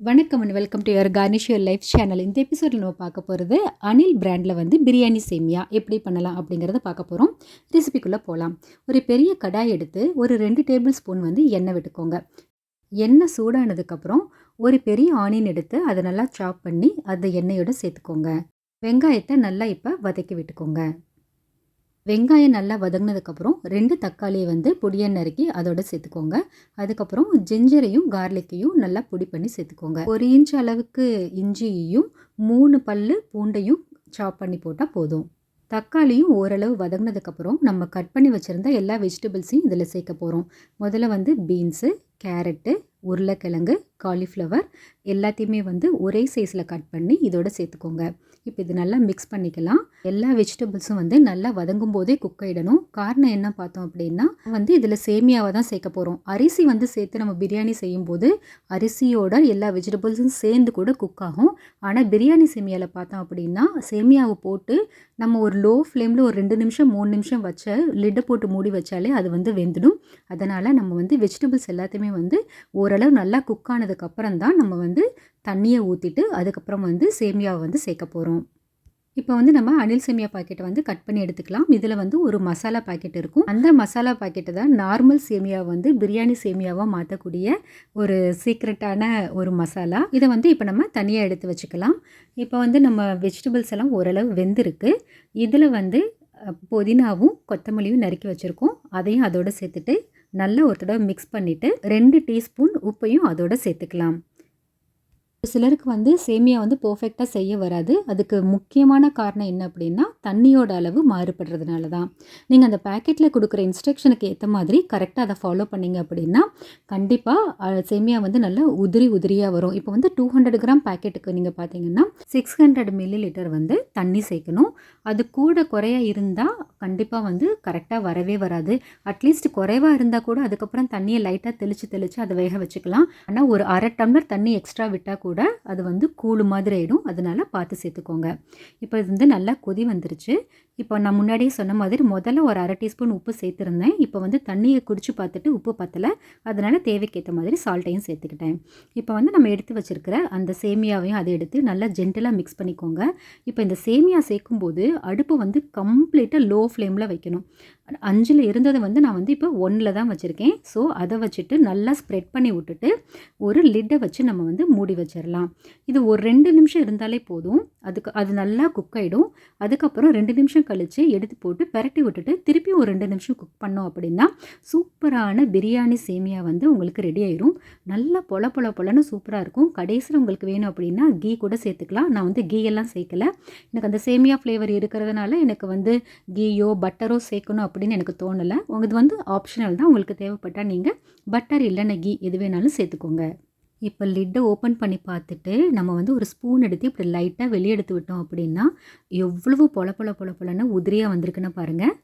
வணக்கம் and welcome to your garnish your life channel இந்த எபிசோடில் நம்ம பார்க்க போகிறது அனில் பிராண்டில் வந்து பிரியாணி சேமியா எப்படி பண்ணலாம் அப்படிங்கிறத பார்க்க போகிறோம் ரெசிபிக்குள்ளே போகலாம் ஒரு பெரிய கடாய் எடுத்து ஒரு ரெண்டு டேபிள் ஸ்பூன் வந்து எண்ணெய் விட்டுக்கோங்க. எண்ணெய் சூடானதுக்கப்புறம் ஒரு பெரிய ஆனியன் எடுத்து அதை நல்லா சாப் பண்ணி அதை எண்ணெயோடு சேர்த்துக்கோங்க. வெங்காயத்தை நல்லா இப்போ வதக்கி விட்டுக்கோங்க. வெங்காயம் நல்லா வதங்கினதுக்கப்புறம் ரெண்டு தக்காளியை வந்து பொடியாக நறுக்கி அதோட சேர்த்துக்கோங்க. அதுக்கப்புறம் ஜிஞ்சரையும் கார்லிக்கையும் நல்லா பொடி பண்ணி சேர்த்துக்கோங்க. ஒரு இன்ச் அளவுக்கு இஞ்சியையும் மூணு பல்லு பூண்டையும் சாப் பண்ணி போட்டால் போதும். தக்காளியும் ஓரளவு வதங்கினதுக்கப்புறம் நம்ம கட் பண்ணி வச்சுருந்த எல்லா வெஜிடபிள்ஸையும் இதில் சேர்க்க போகிறோம் முதல்ல வந்து பீன்ஸு கேரட்டு உருளைக்கிழங்கு காலிஃப்ளவர் எல்லாத்தையுமே வந்து ஒரே சைஸில் கட் பண்ணி இதோட சேர்த்துக்கோங்க. இப்போ இது நல்லா மிக்ஸ் பண்ணிக்கலாம். எல்லா வெஜிடபிள்ஸும் வந்து நல்லா வதங்கும் போதே குக் ஆகிடணும் காரணம் என்ன பார்த்தோம் அப்படின்னா வந்து இதில் சேமியாவை தான் சேர்க்க போகிறோம் அரிசி வந்து சேர்த்து நம்ம பிரியாணி செய்யும்போது அரிசியோட எல்லா வெஜிடபிள்ஸும் சேர்ந்து கூட குக் ஆகும். ஆனால் பிரியாணி சேமியாவில் பார்த்தோம் அப்படின்னா சேமியாவை போட்டு நம்ம ஒரு லோ ஃப்ளேமில் ஒரு ரெண்டு நிமிஷம் மூணு நிமிஷம் வச்ச லிட்டை போட்டு மூடி வச்சாலே அது வந்து வெந்துடும். அதனால் நம்ம வந்து வெஜிடபிள்ஸ் எல்லாத்தையுமே வந்து ஓரளவு நல்லா குக் ஆனதுக்கப்புறம் தான் நம்ம வந்து தண்ணியை ஊற்றிட்டு அதுக்கப்புறம் வந்து சேமியாவை வந்து சேர்க்க போகிறோம் இப்போ வந்து நம்ம அனில் சேமியா பாக்கெட்டை வந்து கட் பண்ணி எடுத்துக்கலாம். இதில் வந்து ஒரு மசாலா பாக்கெட் இருக்கும். அந்த மசாலா பாக்கெட்டை தான் நார்மல் சேமியாவை வந்து பிரியாணி சேமியாவாக மாற்றக்கூடிய ஒரு சீக்ரெட்டான ஒரு மசாலா. இதை வந்து இப்போ நம்ம தனியாக எடுத்து வச்சுக்கலாம். இப்போ வந்து நம்ம வெஜிடபிள்ஸ் எல்லாம் ஓரளவு வெந்திருக்கு. இதில் வந்து புதினாவும் கொத்தமல்லியும் நறுக்கி வச்சுருக்கோம். அதையும் அதோடு சேர்த்துட்டு நல்லா ஒரு தடவை மிக்ஸ் பண்ணிவிட்டு ரெண்டு டீஸ்பூன் உப்பையும் அதோடு சேர்த்துக்கலாம். சிலருக்கு வந்து சேமியா வந்து பர்ஃபெக்டாக செய்ய வராது. அதுக்கு முக்கியமான காரணம் என்ன அப்படின்னா தண்ணியோட அளவு மாறுபடுறதுனால தான் நீங்கள் அந்த பேக்கெட்டில் கொடுக்குற இன்ஸ்ட்ரக்ஷனுக்கு ஏற்ற மாதிரி கரெக்டாக அதை ஃபாலோ பண்ணிங்க அப்படின்னா கண்டிப்பாக சேமியா வந்து நல்லா உதிரி உதிரியாக வரும். இப்போ வந்து டூ ஹண்ட்ரட் கிராம் பேக்கெட்டுக்கு நீங்கள் பார்த்தீங்கன்னா சிக்ஸ் ஹண்ட்ரட் மில்லி லிட்டர் வந்து தண்ணி சேர்க்கணும். அது கூட குறையாக இருந்தால் கண்டிப்பாக வந்து கரெக்டாக வரவே வராது. அட்லீஸ்ட் குறைவாக இருந்தால் கூட அதுக்கப்புறம் தண்ணியை லைட்டாக தெளித்து தெளித்து அதை வேக வச்சுக்கலாம். ஆனால் ஒரு அரை டம்ளர் தண்ணி எக்ஸ்ட்ரா விட்டால் கூட அது வந்து கூழு மாதிரி ஆகிடும் அதனால் பார்த்து சேர்த்துக்கோங்க. இப்போ இது வந்து நல்லா கொதி வந்துருச்சு. இப்போ நான் முன்னாடியே சொன்ன மாதிரி முதல்ல ஒரு அரை டீஸ்பூன் உப்பு சேர்த்துருந்தேன். இப்போ வந்து தண்ணியை குடிச்சு பார்த்துட்டு உப்பு பத்தலை. அதனால் தேவைக்கேற்ற மாதிரி சால்ட்டையும் சேர்த்துக்கிட்டேன். இப்போ வந்து நம்ம எடுத்து வச்சுருக்கிற அந்த சேமியாவையும் அதை எடுத்து நல்லா ஜென்டலாக மிக்ஸ் பண்ணிக்கோங்க. இப்போ இந்த சேமியா சேர்க்கும்போது அடுப்பு வந்து கம்ப்ளீட்டாக லோ ஃப்ளேமில் வைக்கணும். அஞ்சில் இருந்ததை வந்து நான் வந்து இப்போ ஒன்றில் தான் வச்சுருக்கேன். ஸோ அதை வச்சுட்டு நல்லா ஸ்ப்ரெட் பண்ணி விட்டுட்டு ஒரு லிட்டை வச்சு நம்ம வந்து மூடி வச்சிடலாம் இது ஒரு ரெண்டு நிமிஷம் இருந்தாலே போதும். அதுக்கு அது நல்லா குக் ஆகிடும் அதுக்கப்புறம் ரெண்டு நிமிஷம் கழித்து எடுத்து போட்டு பரட்டி விட்டுட்டு திருப்பி ஒரு ரெண்டு நிமிஷம் குக் பண்ணோம் அப்படின்னா சூப்பரான பிரியாணி சேமியா வந்து உங்களுக்கு ரெடி ஆயிரும். நல்லா பொல பொல பொலன்னு சூப்பராக இருக்கும். கடைசியில் உங்களுக்கு வேணும் அப்படின்னா கீ கூட சேர்த்துக்கலாம். நான் வந்து கீ எல்லாம் சேர்க்கல. எனக்கு அந்த சேமியா ஃப்ளேவர் இருக்கிறதுனால எனக்கு வந்து கீயோ பட்டரோ சேர்க்கணும் அப்படின்னு எனக்கு தோணலை. உங்களுக்கு வந்து ஆப்ஷனல் தான். உங்களுக்கு தேவைப்பட்டால் நீங்கள் பட்டர் இல்லைன்னா கீ எது வேணாலும் சேர்த்துக்கோங்க. இப்போ லிட்டை ஓப்பன் பண்ணி பார்த்துட்டு நம்ம வந்து ஒரு ஸ்பூன் எடுத்து இப்படி லைட்டாக வெளியே எடுத்து விட்டோம் அப்படின்னா எவ்வளவு பொல பொல பொல பொலன்னு உதிரியாக வந்திருக்குன்னு பாருங்கள்